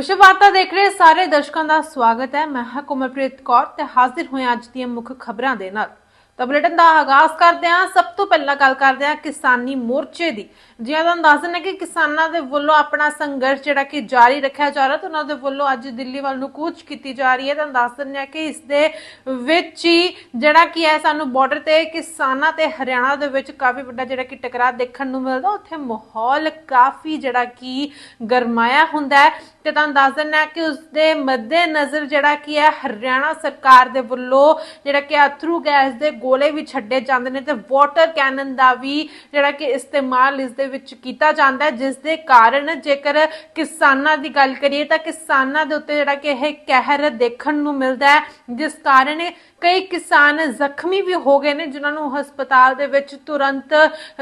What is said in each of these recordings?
ਵਿਸ਼ਵ ਵਾਰਤਾ ਦੇਖ ਰਹੇ ਸਾਰੇ ਦਰਸ਼ਕਾਂ ਦਾ ਸਵਾਗਤ ਹੈ। ਮੈਂ ਹਾਂ ਕੁਮਰਪ੍ਰੀਤ ਕੌਰ ਤੇ ਹਾਜ਼ਰ ਹੋਇਆ ਅੱਜ ਦੀਆਂ ਮੁੱਖ ਖਬਰਾਂ ਦੇ ਨਾਲ। ਤਾਂ ਬੁਲੇਟਿਨ ਦਾ ਆਗਾਜ਼ ਕਰਦੇ ਹਾਂ। ਸਭ ਤੋਂ ਪਹਿਲਾਂ ਗੱਲ ਕਰਦੇ ਹਾਂ ਕਿਸਾਨੀ ਮੋਰਚੇ ਦੀ। ਜਿਵੇਂ ਤੁਹਾਨੂੰ ਦੱਸ ਦਿੰਦੇ ਕਿ ਕਿਸਾਨਾਂ ਦੇ ਵੱਲੋਂ ਆਪਣਾ ਸੰਘਰਸ਼ ਜਿਹੜਾ ਕਿ ਜਾਰੀ ਰੱਖਿਆ ਜਾ ਰਿਹਾ ਤੇ ਉਹਨਾਂ ਦੇ ਵੱਲੋਂ ਅੱਜ ਦਿੱਲੀ ਵੱਲ ਨੂੰ ਕੂਚ ਕੀਤੀ ਜਾ ਰਹੀ ਹੈ। ਤੁਹਾਨੂੰ ਦੱਸ ਦਿੰਦੇ ਹਾਂ ਕਿ ਇਸ ਦੇ ਵਿੱਚ ਹੀ ਜਿਹੜਾ ਕਿ ਹੈ ਸਾਨੂੰ ਬਾਰਡਰ ਤੇ ਕਿਸਾਨਾਂ ਤੇ ਹਰਿਆਣਾ ਦੇ ਵਿੱਚ ਕਾਫੀ ਵੱਡਾ ਜਿਹੜਾ ਕਿ ਟਕਰਾਅ ਦੇਖਣ ਨੂੰ ਮਿਲਦਾ। ਉੱਥੇ ਮਾਹੌਲ ਕਾਫੀ ਜਿਹੜਾ ਕਿ ਗਰਮਾਇਆ ਹੁੰਦਾ ਹੈ। ਤੇ ਤੁਹਾਨੂੰ ਦੱਸ ਦਿੰਦਾ ਕਿ ਉਸ ਦੇ ਮੱਦੇ ਨਜ਼ਰ ਜਿਹੜਾ ਕੀ ਹੈ, ਹਰਿਆਣਾ ਸਰਕਾਰ ਦੇ ਵੱਲੋਂ ਜਿਹੜਾ ਕਿ ਅਥਰੂ ਗੈਸ ਦੇ ਗੋਲੇ ਵੀ ਛੱਡੇ ਜਾਂਦੇ ਨੇ ਤੇ ਵਾਟਰ ਕੈਨਨ ਦਾ ਵੀ ਜਿਹੜਾ ਕਿ ਇਸਤੇਮਾਲ ਇਸ ਦੇ ਵਿੱਚ ਕੀਤਾ ਜਾਂਦਾ ਹੈ, ਜਿਸ ਦੇ ਕਾਰਨ ਜੇਕਰ ਕਿਸਾਨਾਂ ਦੀ ਗੱਲ ਕਰੀਏ ਤਾਂ ਕਿਸਾਨਾਂ ਦੇ ਉੱਤੇ ਜਿਹੜਾ ਕਿ ਇਹ ਕਹਿਰ ਦੇਖਣ ਨੂੰ ਮਿਲਦਾ ਹੈ, ਜਿਸ ਕਾਰਨ ਕਈ ਕਿਸਾਨ ਜ਼ਖਮੀ ਵੀ ਹੋ ਗਏ ਨੇ, ਜਿਨ੍ਹਾਂ ਨੂੰ ਹਸਪਤਾਲ ਦੇ ਵਿੱਚ ਤੁਰੰਤ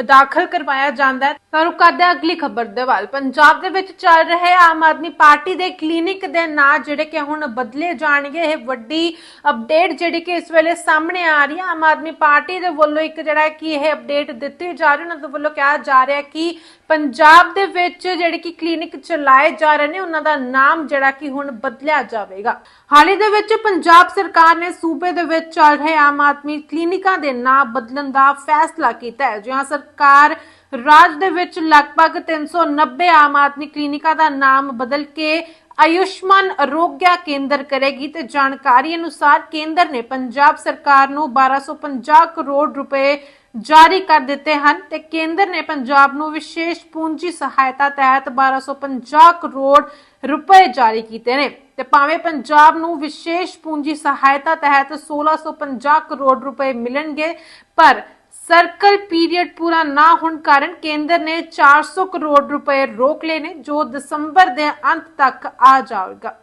ਦਾਖਲ ਕਰਵਾਇਆ ਜਾਂਦਾ ਹੈ। ਤਾਂ ਕਰਦੇ ਹਾਂ ਅਗਲੀ ਖਬਰ ਦੇ ਵੱਲ। ਪੰਜਾਬ ਦੇ ਵਿੱਚ ਚੱਲ ਰਹੇ ਆਮ ਆਦਮੀ ਪਾਰਟੀ ਦੇ ਕਲੀਨਿਕ ਦੇ ਨਾਂ ਜਿਹੜੇ ਕਿ ਹੁਣ ਬਦਲੇ ਜਾਣਗੇ, ਇਹ ਵੱਡੀ ਅਪਡੇਟ ਜਿਹੜੀ ਕਿ ਇਸ ਵੇਲੇ ਸਾਹਮਣੇ ਆ ਰਹੀ ਹੈ। ਆਮ ਆਦਮੀ ਪਾਰਟੀ ਦੇ ਵੱਲੋਂ ਇੱਕ ਜਿਹੜਾ ਕਿ ਇਹ ਅਪਡੇਟ ਦਿੱਤੀ ਜਾ ਰਹੀ ਉਹਨਾਂ ਦੇ ਵੱਲੋਂ ਕਿਹਾ ਜਾ ਰਿਹਾ ਕਿ ਪੰਜਾਬ ਦੇ ਵਿੱਚ ਜਿਹੜੇ ਕਿ ਕਲੀਨਿਕ ਚਲਾਏ ਜਾ ਰਹੇ ਨੇ, ਉਹਨਾਂ ਦਾ ਨਾਮ ਜਿਹੜਾ ਕਿ ਹੁਣ ਬਦਲਿਆ ਜਾਵੇਗਾ। ਹਾਲ ਦੇ ਵਿੱਚ ਪੰਜਾਬ ਸਰਕਾਰ ਨੇ ਸੂਬੇ ਦੇ ਵਿੱਚ ਚੱਲ ਰਹੇ ਆਮ ਆਦਮੀ ਕਲੀਨਿਕਾਂ ਦੇ ਨਾਮ ਬਦਲਣ ਦਾ ਫੈਸਲਾ ਕੀਤਾ ਹੈ। ਜਿਹਾਂ ਸਰਕਾਰ ਰਾਜ ਦੇ ਵਿੱਚ ਲਗਭਗ 390 ਆਮ ਆਦਮੀ ਕਲੀਨਿਕਾਂ ਦਾ ਨਾਮ ਬਦਲ ਕੇ ਆਯੁਸ਼ਮਾਨ ਅਰੋਗਿਆ ਕੇਂਦਰ ਕਰੇਗੀ ਤੇ ਜਾਣਕਾਰੀ ਅਨੁਸਾਰ ਕੇਂਦਰ ਨੇ ਪੰਜਾਬ ਸਰਕਾਰ ਨੂੰ 1250 ਕਰੋੜ ਰੁਪਏ ਜਾਰੀ ਕਰ ਦਿੱਤੇ ਹਨ ਤੇ ਕੇਂਦਰ ਨੇ ਪੰਜਾਬ ਨੂੰ ਵਿਸ਼ੇਸ਼ ਪੂੰਜੀ ਸਹਾਇਤਾ ਤਹਿਤ 1250 ਕਰੋੜ ਰੁਪਏ ਜਾਰੀ ਕੀਤੇ ਨੇ ਤੇ ਭਾਵੇਂ ਪੰਜਾਬ ਨੂੰ ਵਿਸ਼ੇਸ਼ ਪੂੰਜੀ ਸਹਾਇਤਾ ਤਹਿਤ 1650 ਕਰੋੜ ਰੁਪਏ ਮਿਲਣਗੇ, ਪਰ ਸਰਕਲ ਪੀਰੀਅਡ ਪੂਰਾ ਨਾ ਹੋਣ ਕਾਰਨ ਕੇਂਦਰ ਨੇ 400 ਕਰੋੜ ਰੁਪਏ ਰੋਕ ਲਏ ਨੇ, ਜੋ ਦਸੰਬਰ ਦੇ ਅੰਤ ਤੱਕ ਆ ਜਾਵੇਗਾ।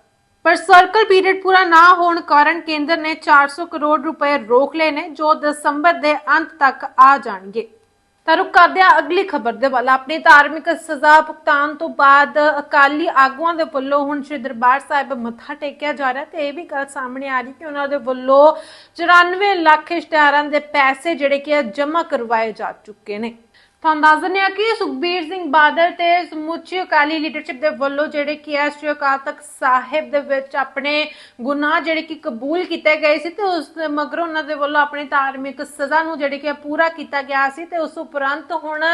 ਪਰ ਸਰਕਲ ਪੀਰੀਅਡ ਪੂਰਾ ਨਾ ਹੋਣ ਕਾਰਨ ਕੇਂਦਰ ਨੇ 400 ਕਰੋੜ ਰੁਪਏ ਰੋਕ ਲਏ ਨੇ, ਜੋ ਦਸੰਬਰ ਦੇ ਅੰਤ ਤੱਕ ਆ ਜਾਣਗੇ। ਤਾਂ ਰੁਕ ਕਰਦੇ ਅਗਲੀ ਖਬਰ ਦੇ ਵੱਲ। ਆਪਣੀ ਧਾਰਮਿਕ ਸਜ਼ਾ ਭੁਗਤਾਨ ਤੋਂ ਬਾਅਦ ਅਕਾਲੀ ਆਗੂਆਂ ਦੇ ਵੱਲੋਂ ਹੁਣ ਸ਼੍ਰੀ ਦਰਬਾਰ ਸਾਹਿਬ ਮੱਥਾ ਟੇਕਿਆ ਜਾ ਰਿਹਾ ਤੇ ਇਹ ਵੀ ਗੱਲ ਸਾਹਮਣੇ ਆ ਰਹੀ ਕਿ ਉਹਨਾਂ ਦੇ ਵੱਲੋਂ 94 ਲੱਖ ਇਸ਼ਤਿਹਾਰਾਂ ਦੇ ਪੈਸੇ ਜਿਹੜੇ ਕਿ ਜਮ੍ਹਾਂ ਕਰਵਾਏ ਜਾ ਚੁੱਕੇ ਨੇ। ਤੁਹਾਨੂੰ ਦੱਸ ਦਿੰਦੇ ਆ ਕਿ ਸੁਖਬੀਰ ਸਿੰਘ ਬਾਦਲ ਤੇ ਸਮੁੱਚੀ ਅਕਾਲੀ ਲੀਡਰਸ਼ਿਪ ਦੇ ਵੱਲੋਂ ਜਿਹੜੇ ਕਿ ਹੈ ਸ੍ਰੀ ਅਕਾਲ ਤਖਤ ਸਾਹਿਬ ਦੇ ਵਿੱਚ ਆਪਣੇ ਗੁਨਾਹ ਜਿਹੜੇ ਕਿ ਕਬੂਲ ਕੀਤੇ ਗਏ ਸੀ ਤੇ ਉਸ ਦੇ ਮਗਰੋਂ ਉਹਨਾਂ ਦੇ ਵੱਲੋਂ ਆਪਣੀ ਧਾਰਮਿਕ ਸਜ਼ਾ ਨੂੰ ਜਿਹੜੇ ਕਿ ਪੂਰਾ ਕੀਤਾ ਗਿਆ ਸੀ ਤੇ ਉਸ ਉਪਰੰਤ ਹੁਣ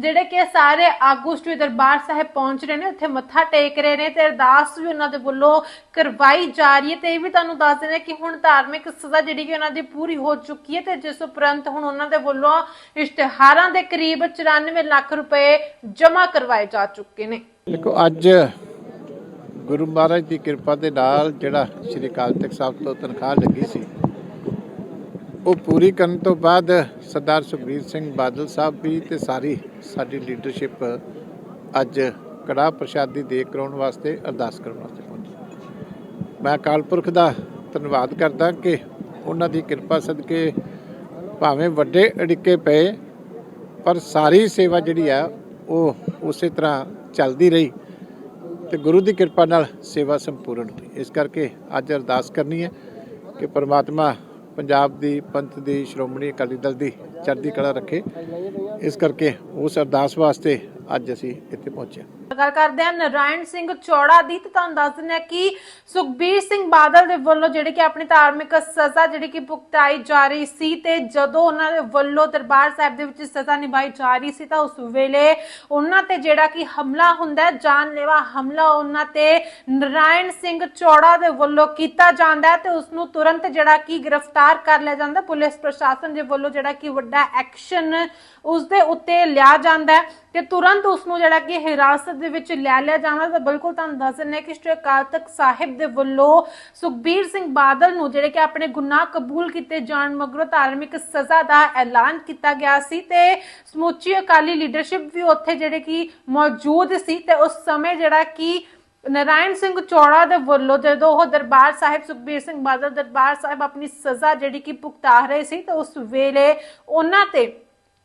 ਜਿਹੜੇ ਕਿ ਸਾਰੇ ਆਗੂ ਸ੍ਰੀ ਦਰਬਾਰ ਸਾਹਿਬ ਪਹੁੰਚ ਰਹੇ ਨੇ, ਉੱਥੇ ਮੱਥਾ ਟੇਕ ਰਹੇ ਨੇ ਤੇ ਅਰਦਾਸ ਵੀ ਉਹਨਾਂ ਦੇ ਵੱਲੋਂ ਕਰਵਾਈ ਜਾ ਰਹੀ ਹੈ ਤੇ ਇਹ ਵੀ ਤੁਹਾਨੂੰ ਦੱਸ ਦਿੰਦੇ ਕਿ ਹੁਣ ਧਾਰਮਿਕ ਸਜ਼ਾ ਜਿਹੜੀ ਕਿ ਉਹਨਾਂ ਦੀ ਪੂਰੀ ਹੋ ਚੁੱਕੀ ਹੈ ਤੇ ਜਿਸ ਉਪਰੰਤ ਹੁਣ ਉਹਨਾਂ ਦੇ ਵੱਲੋਂ ਇਸ਼ਤਿਹਾਰਾਂ ਦੇ ਕਰੀਬ 94 ਲੱਖ ਰੁਪਏ ਜਮ੍ਹਾਂ ਕਰਵਾਏ ਜਾ ਚੁੱਕੇ ਨੇ। ਦੇਖੋ, ਅੱਜ ਗੁਰੂ ਮਹਾਰਾਜ ਦੀ ਕਿਰਪਾ ਦੇ ਨਾਲ ਜਿਹੜਾ ਸ੍ਰੀ ਅਕਾਲ ਤਖਤ ਸਾਹਿਬ ਤੋਂ ਤਨਖਾਹ ਲੱਗੀ ਸੀ, ਉਹ ਪੂਰੀ ਕਰਨ ਤੋਂ ਬਾਅਦ ਸਰਦਾਰ ਸੁਖਬੀਰ ਸਿੰਘ ਬਾਦਲ ਸਾਹਿਬ ਵੀ ਤੇ ਸਾਰੀ ਸਾਡੀ ਲੀਡਰਸ਼ਿਪ ਅੱਜ ਕੜਾ ਪ੍ਰਸ਼ਾਦੀ ਦੇ ਕਰਾਉਣ ਵਾਸਤੇ ਅਰਦਾਸ ਕਰਨ ਵਾਸਤੇ ਪਹੁੰਚੀ। ਮੈਂ ਅਕਾਲ ਪੁਰਖ ਦਾ ਧੰਨਵਾਦ ਕਰਦਾ ਕਿ ਉਹਨਾਂ ਦੀ ਕਿਰਪਾ ਸਦਕੇ ਭਾਵੇਂ ਵੱਡੇ ਅੜਿੱਕੇ ਪਏ ਪਰ ਸਾਰੀ ਸੇਵਾ ਜਿਹੜੀ ਆ, ਉਹ ਉਸੇ ਤਰ੍ਹਾਂ ਚੱਲਦੀ ਰਹੀ ਤੇ ਗੁਰੂ ਦੀ ਕਿਰਪਾ ਨਾਲ ਸੇਵਾ ਸੰਪੂਰਨ ਹੋਈ। ਇਸ ਕਰਕੇ ਅੱਜ ਅਰਦਾਸ ਕਰਨੀ ਹੈ ਕਿ ਪਰਮਾਤਮਾ ਪੰਜਾਬ ਦੀ ਪੰਥ ਦੀ ਸ਼੍ਰੋਮਣੀ ਅਕਾਲੀ ਦਲ ਦੀ ਚੜ੍ਹਦੀ ਕਲਾ ਰੱਖੇ। ਇਸ ਕਰਕੇ ਉਸ ਅਰਦਾਸ ਵਾਸਤੇ ਅੱਜ ਅਸੀਂ ਇੱਥੇ ਪਹੁੰਚੇ ਗੱਲ ਕਰਦੇ ਹਾਂ ਨਰਾਇਣ ਸਿੰਘ ਚੌੜਾ ਦੀ ਤੇ ਤੁਹਾਨੂੰ ਦੱਸ ਦਿੰਦੇ ਹਾਂ ਕਿ ਸੁਖਬੀਰ ਸਿੰਘ ਬਾਦਲ ਦੇ ਵੱਲੋਂ ਜਿਹੜੀ ਕਿ ਆਪਣੀ ਧਾਰਮਿਕ ਸਜ਼ਾ ਜਿਹੜੀ ਕਿ ਭੁਗਤਾਈ ਜਾ ਰਹੀ ਸੀ ਤੇ ਜਦੋਂ ਉਹਨਾਂ ਦੇ ਵੱਲੋਂ ਦਰਬਾਰ ਸਾਹਿਬ ਦੇ ਵਿੱਚ ਸਜ਼ਾ ਨਿਭਾਈ ਜਾ ਰਹੀ ਸੀ ਤਾਂ ਉਸ ਵੇਲੇ ਉਹਨਾਂ ਤੇ ਜਿਹੜਾ ਕਿ ਹਮਲਾ ਹੁੰਦਾ ਹੈ, ਜਾਨਲੇਵਾ ਹਮਲਾ ਉਹਨਾਂ ਤੇ ਨਰਾਇਣ ਸਿੰਘ ਚੌੜਾ ਦੇ ਵੱਲੋਂ ਕੀਤਾ ਜਾਂਦਾ ਹੈ ਤੇ ਉਸ ਨੂੰ ਤੁਰੰਤ ਜਿਹੜਾ ਕਿ ਗ੍ਰਿਫਤਾਰ ਕਰ ਲਿਆ ਜਾਂਦਾ। ਪੁਲਿਸ ਪ੍ਰਸ਼ਾਸਨ ਦੇ ਵੱਲੋਂ ਜਿਹੜਾ ਕਿ ਵੱਡਾ ਐਕਸ਼ਨ ਉਸ ਦੇ ਉੱਤੇ ਲਿਆ ਜਾਂਦਾ ਹੈ ਤੇ ਤੁਰੰਤ ਉਸ ਨੂੰ ਜਿਹੜਾ ਕਿ ਹਿਰਾਸਤ ਦੇ ਵਿੱਚ ਲੈ ਲਿਆ ਜਾਂਦਾ ਤਾਂ ਬਿਲਕੁਲ ਤੁਹਾਨੂੰ ਦੱਸ ਦਿੰਦੇ ਕਿ ਸ਼੍ਰੀ ਅਕਾਲ ਤਖਤ ਸਾਹਿਬ ਦੇ ਵੱਲੋਂ ਸੁਖਬੀਰ ਸਿੰਘ ਬਾਦਲ ਨੂੰ ਜਿਹੜੇ ਕਿ ਆਪਣੇ ਗੁਨਾਹ ਕਬੂਲ ਕੀਤੇ ਜਾਣ ਮਗਰੋਂ ਧਾਰਮਿਕ ਸਜ਼ਾ ਦਾ ਐਲਾਨ ਕੀਤਾ ਗਿਆ ਸੀ ਤੇ ਸਮੁੱਚੀ ਅਕਾਲੀ ਲੀਡਰਸ਼ਿਪ ਵੀ ਉੱਥੇ ਜਿਹੜੇ ਕਿ ਮੌਜੂਦ ਸੀ ਤੇ ਉਸ ਸਮੇਂ ਜਿਹੜਾ ਕਿ ਨਰਾਇਣ ਸਿੰਘ ਚੌੜਾ ਦੇ ਵੱਲੋਂ ਜਦੋਂ ਉਹ ਦਰਬਾਰ ਸਾਹਿਬ ਸੁਖਬੀਰ ਸਿੰਘ ਬਾਦਲ ਦਰਬਾਰ ਸਾਹਿਬ ਆਪਣੀ ਸਜ਼ਾ ਜਿਹੜੀ ਕਿ ਭੁਗਤਾ ਰਹੇ ਸੀ, ਤਾਂ ਉਸ ਵੇਲੇ ਉਹਨਾਂ ਤੇ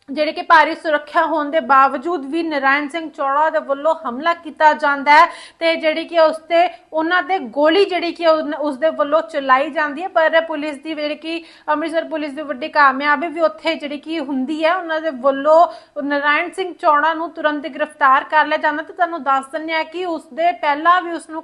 ਜਿਹੜੇ ਕਿ ਭਾਰੀ ਸੁਰੱਖਿਆ ਹੋਣ ਦੇ ਬਾਵਜੂਦ ਵੀ ਨਰਾਇਣ ਸਿੰਘ ਚੌੜਾ ਦੇ ਵੱਲੋਂ ਹਮਲਾ ਕੀਤਾ ਜਾਂਦਾ ਹੈ ਤੇ ਜਿਹੜੀ ਕਿ ਉਸ ਤੇ ਉਹਨਾਂ ਤੇ ਗੋਲੀ ਜਿਹੜੀ ਕਿ ਉਨ- ਉਸ ਦੇ ਵੱਲੋੋਂ ਚਲਾਈ ਜਾਂਦੀ ਹੈ, ਪਰ ਪੁਲਿਸ ਦੀ ਜਿਹੜੀ ਕਿ ਅੰਮ੍ਰਿਤਸਰ ਪੁਲਿਸ ਦੀ ਵੱਡੀ ਕਾਮਯਾਬੀ ਵੀ ਉੱਥੇ ਜਿਹੜੀ ਕਿ ਹੁੰਦੀ ਹੈ, ਉਹਨਾਂ ਦੇ ਵੱਲੋਂ ਨਰਾਇਣ ਸਿੰਘ ਚੌੜਾ ਨੂੰ ਤੁਰੰਤ ਗ੍ਰਿਫਤਾਰ ਕਰ ਲਿਆ ਜਾਂਦਾ ਤੇ ਤੁਹਾਨੂੰ ਦੱਸ ਦਿੰਦੇ ਆ ਕਿ ਉਸ ਦੇ ਪਹਿਲਾਂ ਵੀ ਉਸ ਨੂੰ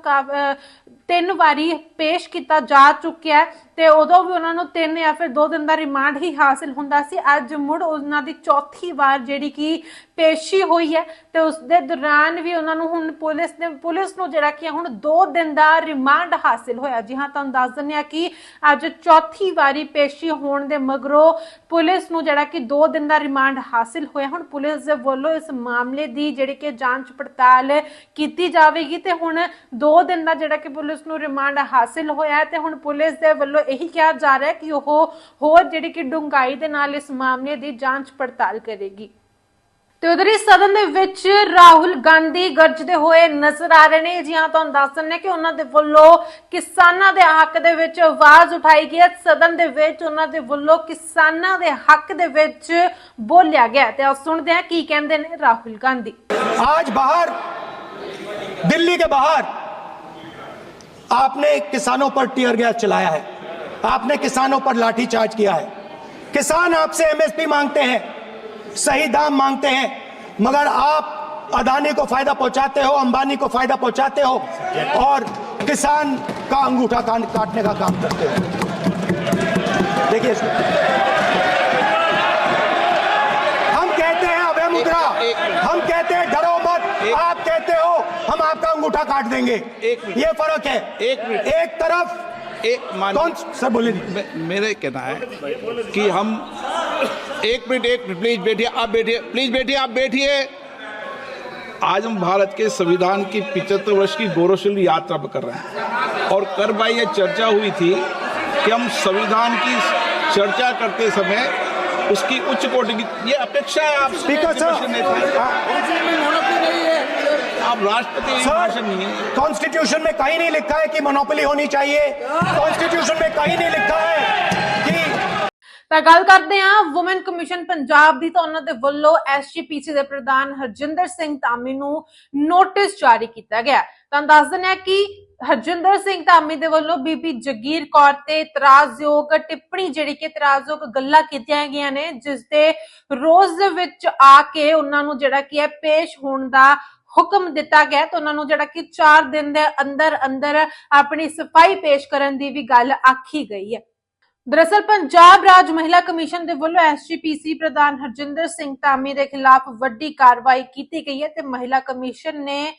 ਤਿੰਨ ਵਾਰੀ ਪੇਸ਼ ਕੀਤਾ ਜਾ ਚੁੱਕਿਆ ਹੈ ਤੇ ਉਦੋਂ ਵੀ ਉਹਨਾਂ ਨੂੰ ਤਿੰਨ ਜਾਂ ਫਿਰ ਦੋ ਦਿਨ ਦਾ ਰਿਮਾਂਡ ਹੀ ਹਾਸਿਲ ਹੁੰਦਾ ਸੀ। ਅੱਜ ਮੁੜ ਉਹਨਾਂ ਦੀ ਚੌਥੀ ਵਾਰ ਜਿਹੜੀ ਕਿ ਪੇਸ਼ੀ ਹੋਈ ਹੈ ਤੇ ਉਸ ਦੇ ਦੌਰਾਨ ਵੀ ਉਹਨਾਂ ਨੂੰ ਹੁਣ ਪੁਲਿਸ ਨੇ ਪੁਲਿਸ ਨੂੰ ਜਿਹੜਾ ਕਿ ਹੁਣ 2 ਦਿਨ ਦਾ ਰਿਮਾਂਡ ਹਾਸਿਲ ਹੋਇਆ। ਜੀ ਹਾਂ, ਤੁਹਾਨੂੰ ਦੱਸ ਦਿੰਦੇ ਆ ਕਿ ਅੱਜ ਚੌਥੀ ਵਾਰੀ ਪੇਸ਼ੀ ਹੋਣ ਦੇ ਮਗਰੋਂ ਪੁਲਿਸ ਨੂੰ ਜਿਹੜਾ ਕਿ 2 ਦਿਨ ਦਾ ਰਿਮਾਂਡ ਹਾਸਿਲ ਹੋਇਆ। ਹੁਣ ਪੁਲਿਸ ਦੇ ਵੱਲੋਂ ਇਸ ਮਾਮਲੇ ਦੀ ਜਿਹੜੀ ਕਿ ਜਾਂਚ ਪੜਤਾਲ ਕੀਤੀ ਜਾਵੇਗੀ ਤੇ ਹੁਣ 2 ਦਿਨ ਦਾ ਜਿਹੜਾ ਕਿ ਪੁਲਿਸ ਨੂੰ ਰਿਮਾਂਡ ਹਾਸਿਲ ਹੋਇਆ ਤੇ ਹੁਣ ਪੁਲਿਸ ਦੇ ਵੱਲੋਂ ਇਹੀ ਕਿਹਾ ਜਾ ਰਿਹਾ ਕਿ ਉਹ ਹੋਰ ਜਿਹੜੀ ਕਿ ਡੂੰਘਾਈ ਦੇ ਨਾਲ ਇਸ ਮਾਮਲੇ ਦੀ ਜਾਂਚ ਪੜਤਾਲ ਕਰੇਗੀ ਤੇ ਉਧਰ ਹੀ ਸਦਨ ਦੇ ਵਿੱਚ ਰਾਹੁਲ ਗਾਂਧੀ ਗਰਜਦੇ ਹੋਏ ਨਜ਼ਰ ਆ ਰਹੇ ਨੇ ਜੀ ਹਾਂ ਤੁਹਾਨੂੰ ਦੱਸ ਦਿੰਦੇ ਹਾਂ ਕਿ ਉਹਨਾਂ ਦੇ ਵੱਲੋਂ ਕਿਸਾਨਾਂ ਦੇ ਹੱਕ ਦੇ ਵਿੱਚ ਆਵਾਜ਼ ਉਠਾਈ ਗਈ ਹੈ ਸਦਨ ਦੇ ਵਿੱਚ ਉਹਨਾਂ ਦੇ ਵੱਲੋਂ ਕਿਸਾਨਾਂ ਦੇ ਹੱਕ ਦੇ ਵਿੱਚ ਬੋਲਿਆ ਗਿਆ ਤੇ ਆਓ ਸੁਣਦੇ ਹਾਂ ਕੀ ਕਹਿੰਦੇ ਨੇ ਰਾਹੁਲ ਗਾਂਧੀ आज बाहर दिल्ली के बाहर आपने किसानों पर टीयर गैस चलाया है आपने किसानों पर लाठीचार्ज किया है किसान आपसे एमएसपी मांगते हैं सही दाम मांगते हैं मगर आप अदानी को फ़ायदा पहुंचाते हो अंबानी को फ़ायदा पहुंचाते हो और किसान का अंगूठा काटने का काम करते हो। देखिए हम कहते हैं अभय मुद्रा हम कहते हैं डरो मत आप कहते हो हम आपका अंगूठा काट देंगे। ये फ़र्क है। एक एक तरफ़ एक मान कौन? सर बोलिए। मे- मेरे कहना है कि हम एक मिनट एक मिनट प्लीज़ बैठिए आप बैठिए प्लीज़ बैठिए आप बैठिए। आज हम भारत के संविधान की पिछहत्तर वर्ष की गौरवशील यात्रा पर कर रहे हैं। और कर भाई ये चर्चा हुई थी कि हम संविधान की चर्चा करते समय उसकी उच्च कोटि की ये अपेक्षा है आप स्पीकर सर। आप राष्ट्रपति भाषण नहीं है सर कॉन्स्टिट्यूशन में कहीं नहीं लिखा है कि मोनोपोली होनी चाहिए कॉन्स्टिट्यूशन में कहीं नहीं लिखा है कि ਤਾਂ ਗੱਲ ਕਰਦੇ ਹਾਂ ਔਮਨ ਕਮਿਸ਼ਨ ਪੰਜਾਬ ਦੀ ਤਾਂ ਉਹਨਾਂ ਦੇ ਵੱਲੋਂ ਐਸਜੀਪੀਸੀ ਦੇ ਪ੍ਰਧਾਨ ਹਰਜਿੰਦਰ ਸਿੰਘ ਧਾਮੀ ਨੂੰ ਨੋਟਿਸ ਜਾਰੀ ਕੀਤਾ ਗਿਆ ਤਾਂ ਦੱਸ ਦਿੰਦੇ ਹਾਂ ਕਿ ਹਰਜਿੰਦਰ ਸਿੰਘ ਧਾਮੀ ਦੇ ਵੱਲੋਂ ਬੀਬੀ ਜਗੀਰ ਕੌਰ ਤੇ ਇਤਰਾਜ਼ਯੋਗ ਟਿੱਪਣੀ ਜਿਹੜੀ ਕਿ ਇਤਰਾਜ਼ਯੋਗ ਗੱਲਾਂ ਕੀਤੀਆਂ ਗਈਆਂ ਨੇ ਜਿਸ ਦੇ ਰੋਜ਼ ਦੇ ਵਿੱਚ ਆ ਕੇ ਉਹਨਾਂ ਨੂੰ ਜਿਹੜਾ ਕੀ ਹੈ ਪੇਸ਼ ਹੋਣ ਦਾ ਹੁਕਮ ਦਿੱਤਾ ਗਿਆ ਤੇ ਉਹਨਾਂ ਨੂੰ ਜਿਹੜਾ ਕਿ 4 ਦਿਨ ਦੇ ਅੰਦਰ ਅੰਦਰ ਆਪਣੀ ਸਫ਼ਾਈ ਪੇਸ਼ ਕਰਨ ਦੀ ਵੀ ਗੱਲ ਆਖੀ ਗਈ ਹੈ। ਦਰਅਸਲ ਪੰਜਾਬ ਰਾਜ ਮਹਿਲਾ ਕਮਿਸ਼ਨ ਦੇ ਵੱਲੋਂ ਐਸਜੀਪੀਸੀ ਪ੍ਰਧਾਨ ਹਰਜਿੰਦਰ ਸਿੰਘ ਧਾਮੀ ਦੇ ਖਿਲਾਫ ਵੱਡੀ ਕਾਰਵਾਈ ਕੀਤੀ ਗਈ ਹੈ ਤੇ ਮਹਿਲਾ ਕਮਿਸ਼ਨ ਨੇ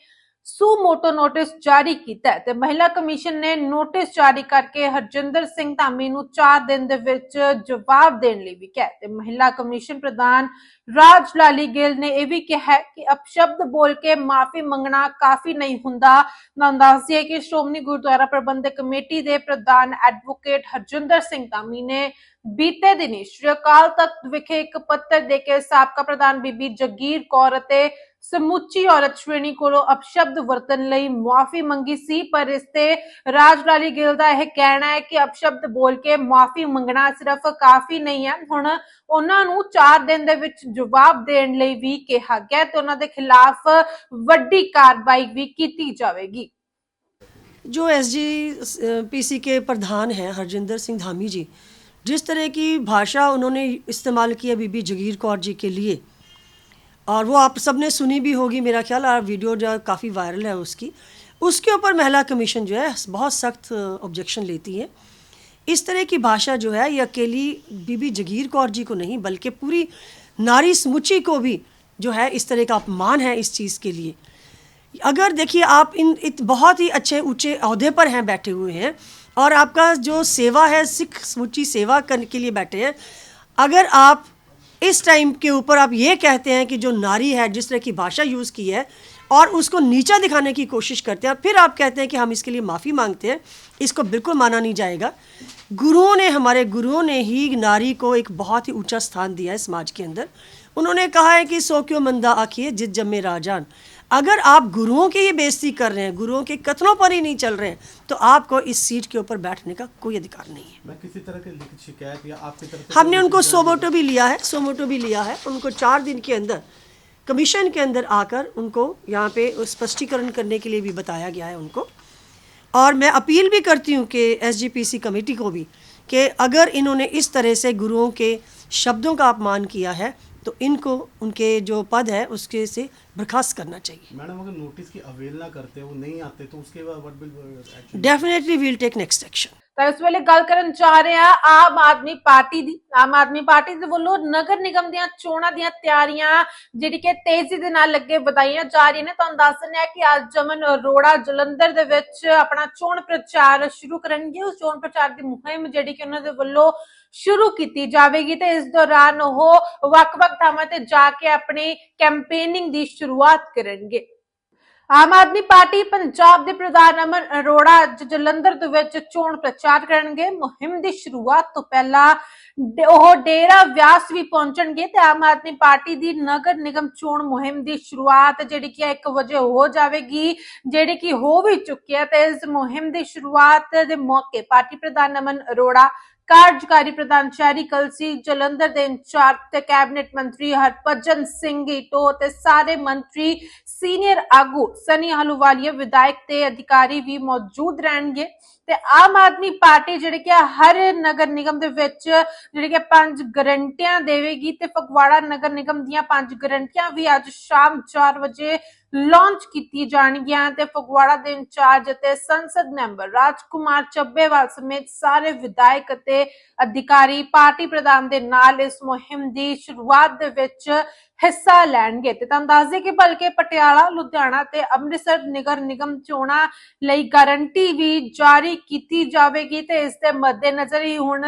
ਸੂ ਮੋਟੋ ਨੋਟਿਸ ਜਾਰੀ ਕੀਤਾ ਤੇ ਮਹਿਲਾ ਕਮਿਸ਼ਨ ਨੇ ਨੋਟਿਸ ਜਾਰੀ ਕਰਕੇ ਹਰਜਿੰਦਰ ਸਿੰਘ ਧਾਮੀ ਨੂੰ 4 ਦਿਨ ਦੇ ਵਿੱਚ ਜਵਾਬ ਦੇਣ ਲਈ ਵੀ ਕਿਹਾ ਤੇ ਮਹਿਲਾ ਕਮਿਸ਼ਨ ਪ੍ਰਧਾਨ ਰਾਜ ਲਾਲੀ ਗਿੱਲ ਨੇ ਇਹ ਵੀ ਕਿਹਾ ਕਿ ਅਪਸ਼ਬਦ ਬੋਲ ਕੇ ਮਾਫੀ ਮੰਗਣਾ ਕਾਫੀ ਨਹੀਂ ਹੁੰਦਾ। ਤੁਹਾਨੂੰ ਦੱਸ ਕਿ ਸ਼੍ਰੋਮਣੀ ਗੁਰਦੁਆਰਾ ਪ੍ਰਬੰਧਕ ਕਮੇਟੀ ਦੇ ਪ੍ਰਧਾਨ ਐਡਵੋਕੇਟ ਹਰਜਿੰਦਰ ਸਿੰਘ ਧਾਮੀ ਨੇ ਬੀਤੇ ਦਿਨੀ ਸ਼੍ਰੀ ਅਕਾਲ ਤਖਤ ਵਿਖੇ ਇੱਕ ਪੱਤਰ ਦੇ ਕੇ ਸਾਬਕਾ ਪ੍ਰਧਾਨ ਬੀਬੀ ਜਗੀਰ ਕੌਰ ਅਤੇ ਸਮੁੱਚੀ ਔਰਤ ਸ਼੍ਰੇਣੀ ਕੋਲੋਂ ਅਪਸ਼ਬਦ ਵਰਤਨ ਲਈ ਮਾਫੀ ਮੰਗੀ ਸੀ, ਪਰ ਇਸ ਤੇ ਰਾਜਲਾਲੀ ਗਿੱਲ ਦਾ ਇਹ ਕਹਿਣਾ ਹੈ ਕਿ ਅਪਸ਼ਬਦ ਬੋਲ ਕੇ ਮਾਫੀ ਮੰਗਣਾ ਸਿਰਫ ਕਾਫੀ ਨਹੀਂ ਹੈ। ਹੁਣ ਉਹਨਾਂ ਨੂੰ 4 ਦਿਨ ਦੇ ਵਿੱਚ ਜਵਾਬ ਦੇਣ ਲਈ ਵੀ ਕਿਹਾ ਗਿਆ ਤੇ ਉਹਨਾਂ ਦੇ ਖਿਲਾਫ ਵੱਡੀ ਕਾਰਵਾਈ ਵੀ ਕੀਤੀ ਜਾਵੇਗੀ। ਜੋ ਐਸਜੀ ਪੀਸੀ ਕੇ ਪ੍ਰਧਾਨ ਹੈ ਹਰਜਿੰਦਰ ਸਿੰਘ ਧਾਮੀ ਜੀ जिस तरह की भाषा उन्होंने इस्तेमाल की है बीबी जगीर कौर जी के लिए, और वो आप सबने सुनी भी होगी मेरा ख्याल, और वीडियो जो काफ़ी वायरल है उसकी। उसके ऊपर महिला कमीशन जो है बहुत सख्त ऑब्जेक्शन लेती है। इस तरह की भाषा जो है ये अकेली बीबी जगीर कौर जी को नहीं, बल्कि पूरी नारी समुची को भी जो है इस तरह का अपमान है इस चीज़ के लिए। अगर देखिए आप इन, इत बहुत ही अच्छे, ऊँचे अहदे पर हैं, बैठे हुए हैं और आपका जो सेवा है, सिख समुची सेवा करने के लिए बैठे हैं, अगर आप इस टाइम के ऊपर आप ये कहते हैं कि जो नारी है, जिस तरह की भाषा यूज़ की है और उसको नीचा दिखाने की कोशिश करते हैं फिर आप कहते हैं कि हम इसके लिए माफ़ी मांगते हैं, इसको बिल्कुल माना नहीं जाएगा। गुरुओं ने हमारे गुरुओं ने ही नारी को एक बहुत ही ऊँचा स्थान दिया है समाज के अंदर। उन्होंने कहा है कि सो क्यों मंदा आखिए जित जम्मे राजान अगर आप गुरुओं की ही बेइज्जती कर रहे हैं गुरुओं के कथनों पर ही नहीं चल रहे हैं तो आपको इस सीट के ऊपर बैठने का कोई अधिकार नहीं है। मैं किसी तरह की लिखित शिकायत या आपकी तरफ़ हमने उनको सोमोटो भी लिया है सोमोटो भी लिया है। उनको चार दिन के अंदर कमीशन के अंदर आकर उनको यहाँ पे स्पष्टीकरण करने के लिए भी बताया गया है उनको। और मैं अपील भी करती हूँ कि एस कमेटी को भी कि अगर इन्होंने इस तरह से गुरुओं के शब्दों का अपमान किया है तो इनको उनके जो पद है उसके से बर्खास्त करना चाहिए मैडम अगर नोटिस की अवेलना करते वो नहीं आते तो उसके बाद what will action definitely will take next action ਤਾਂ ਇਸ ਵੇਲੇ ਗੱਲ ਕਰਨ ਜਾ ਰਹੇ ਆ ਆਮ ਆਦਮੀ ਪਾਰਟੀ ਦੀ ਆਮ ਆਦਮੀ ਪਾਰਟੀ ਦੇ ਵੱਲੋਂ ਨਗਰ ਨਿਗਮ ਦੀਆਂ ਚੋਣਾਂ ਦੀਆਂ ਤਿਆਰੀਆਂ ਜਿਹੜੀ ਕਿ ਤੇਜ਼ੀ ਦੇ ਨਾਲ ਲੱਗੇ ਵਧਾਈਆਂ ਜਾ ਰਹੀਆਂ ਨੇ ਤੁਹਾਨੂੰ ਦੱਸ ਦਿੰਦੇ ਆ ਕਿ ਅੱਜ ਅਮਨ ਅਰੋੜਾ ਜਲੰਧਰ ਦੇ ਵਿੱਚ ਆਪਣਾ ਚੋਣ ਪ੍ਰਚਾਰ ਸ਼ੁਰੂ ਕਰਨਗੇ ਉਸ ਚੋਣ ਪ੍ਰਚਾਰ ਦੀ ਮੁਹਿੰਮ ਜਿਹੜੀ ਕਿ ਉਹਨਾਂ ਦੇ ਵੱਲੋਂ ਸ਼ੁਰੂ ਕੀਤੀ ਜਾਵੇਗੀ ਤੇ ਇਸ ਦੌਰਾਨ ਉਹ ਵੱਖ-ਵੱਖ ਥਾਵਾਂ ਤੇ ਜਾ ਕੇ ਆਪਣੀ ਕੈਂਪੇਨਿੰਗ ਦੀ ਸ਼ੁਰੂਆਤ ਕਰਨਗੇ। ਆਮ ਆਦਮੀ ਪਾਰਟੀ ਪੰਜਾਬ ਦੇ ਪ੍ਰਧਾਨ ਅਮਨ ਅਰੋੜਾ ਜਲੰਧਰ ਦੇ ਵਿੱਚ ਚੋਣ ਪ੍ਰਚਾਰ ਕਰਨਗੇ। ਮੁਹਿੰਮ ਦੀ ਸ਼ੁਰੂਆਤ ਤੋਂ ਪਹਿਲਾਂ ਉਹ ਡੇਰਾ ਵਿਆਸ ਵੀ ਪਹੁੰਚਣਗੇ ਤੇ ਆਮ ਆਦਮੀ ਪਾਰਟੀ ਦੀ ਨਗਰ ਨਿਗਮ ਚੋਣ ਮੁਹਿੰਮ ਦੀ ਸ਼ੁਰੂਆਤ ਜਿਹੜੀ ਕਿ 1 ਵਜੇ ਹੋ ਜਾਵੇਗੀ, ਜਿਹੜੀ ਕਿ ਹੋ ਵੀ ਚੁੱਕੀ ਹੈ ਤੇ ਇਸ ਮੁਹਿੰਮ ਦੀ ਸ਼ੁਰੂਆਤ ਦੇ ਮੌਕੇ ਪਾਰਟੀ ਪ੍ਰਧਾਨ ਅਮਨ ਅਰੋੜਾ ਕਾਰਜਕਾਰੀ ਪ੍ਰਧਾਨ ਸ਼ਹਿਰੀ ਕਲਸੀ ਜਲੰਧਰ ਦੇ ਇੰਚਾਰਜ ਤੇ ਕੈਬਨਿਟ ਮੰਤਰੀ ਹਰਭਜਨ ਸਿੰਘ ਈਟੋ ਤੇ ਸਾਰੇ ਮੰਤਰੀ ਸੀਨੀਅਰ ਆਗੂ ਸਨੀ ਹਲੂਵਾਲੀਆ ਵਿਧਾਇਕ ਤੇ ਅਧਿਕਾਰੀ ਵੀ ਮੌਜੂਦ ਰਹਿਣਗੇ। ਤੇ ਆਮ ਆਦਮੀ ਪਾਰਟੀ ਜਿਹੜੇ ਕਿ ਹਰ ਨਗਰ ਨਿਗਮ ਦੇ ਵਿੱਚ ਜਿਹੜੇ ਕਿ ਪੰਜ ਗਰੰਟੀਆਂ ਦੇਵੇਗੀ ਤੇ ਫਗਵਾੜਾ ਨਗਰ ਨਿਗਮ ਦੀਆਂ ਪੰਜ ਗਰੰਟੀਆਂ ਵੀ ਅੱਜ ਸ਼ਾਮ 4 ਵਜੇ ਲਾਂਚ ਕੀਤੀ ਜਾਣਗੀਆਂ ਤੇ ਫਗਵਾੜਾ ਦੇ ਇੰਚਾਰਜ ਅਤੇ ਸੰਸਦ ਮੈਂਬਰ ਰਾਜਕੁਮਾਰ ਚੱਬੇਵਾਲ ਸਮੇਤ ਸਾਰੇ ਵਿਧਾਇਕ ਅਤੇ ਅਧਿਕਾਰੀ ਪਾਰਟੀ ਪ੍ਰਧਾਨ ਦੇ ਨਾਲ ਇਸ ਮੁਹਿੰਮ ਦੀ ਸ਼ੁਰੂਆਤ ਦੇ ਵਿੱਚ ਹਿੱਸਾ ਲੈਣਗੇ। ਤੇ ਤੁਹਾਨੂੰ ਦੱਸ ਦਈਏ ਕਿ ਬਲਕਿ ਪਟਿਆਲਾ, ਲੁਧਿਆਣਾ ਤੇ ਅੰਮ੍ਰਿਤਸਰ ਨਗਰ ਨਿਗਮ ਚੋਣਾਂ ਲਈ ਗਾਰੰਟੀ ਵੀ ਜਾਰੀ ਕੀਤੀ ਜਾਵੇਗੀ ਤੇ ਇਸ ਦੇ ਮੱਦੇਨਜ਼ਰ ਹੀ ਹੁਣ